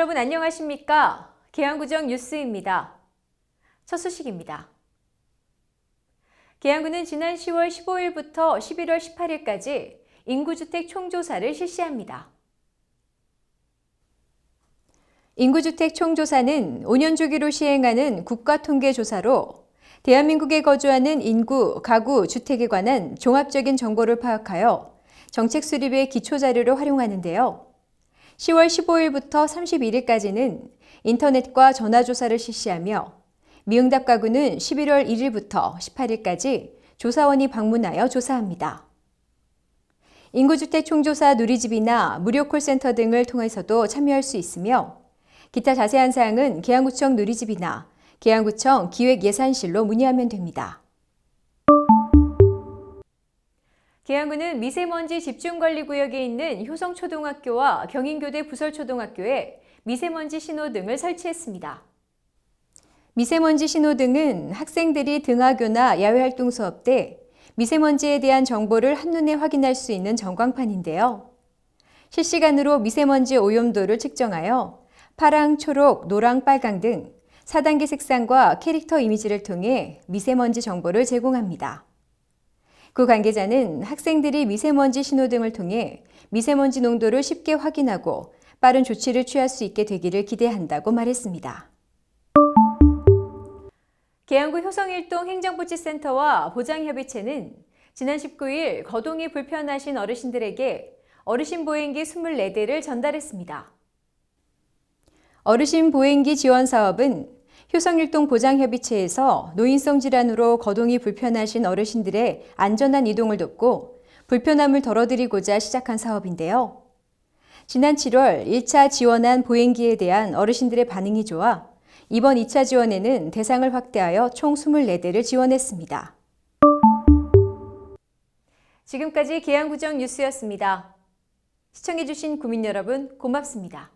여러분 안녕하십니까? 계양구정 뉴스입니다. 첫 소식입니다. 계양구는 지난 10월 15일부터 11월 18일까지 인구주택 총조사를 실시합니다. 인구주택 총조사는 5년 주기로 시행하는 국가통계조사로 대한민국에 거주하는 인구, 가구, 주택에 관한 종합적인 정보를 파악하여 정책 수립의 기초 자료로 활용하는데요. 10월 15일부터 31일까지는 인터넷과 전화조사를 실시하며 미응답 가구는 11월 1일부터 18일까지 조사원이 방문하여 조사합니다. 인구주택 총조사 누리집이나 무료 콜센터 등을 통해서도 참여할 수 있으며 기타 자세한 사항은 계양구청 누리집이나 계양구청 기획예산실로 문의하면 됩니다. 계양구는 미세먼지 집중관리구역에 있는 효성초등학교와 경인교대 부설초등학교에 미세먼지 신호등을 설치했습니다. 미세먼지 신호등은 학생들이 등하교나 야외활동 수업 때 미세먼지에 대한 정보를 한눈에 확인할 수 있는 전광판인데요. 실시간으로 미세먼지 오염도를 측정하여 파랑, 초록, 노랑, 빨강 등 4단계 색상과 캐릭터 이미지를 통해 미세먼지 정보를 제공합니다. 구 관계자는 학생들이 미세먼지 신호등을 통해 미세먼지 농도를 쉽게 확인하고 빠른 조치를 취할 수 있게 되기를 기대한다고 말했습니다. 계양구 효성일동 행정복지센터와 보장협의체는 지난 19일 거동이 불편하신 어르신들에게 어르신 보행기 24대를 전달했습니다. 어르신 보행기 지원 사업은 효성일동 보장협의체에서 노인성 질환으로 거동이 불편하신 어르신들의 안전한 이동을 돕고 불편함을 덜어드리고자 시작한 사업인데요. 지난 7월 1차 지원한 보행기에 대한 어르신들의 반응이 좋아 이번 2차 지원에는 대상을 확대하여 총 24대를 지원했습니다. 지금까지 계양구정 뉴스였습니다. 시청해주신 구민 여러분 고맙습니다.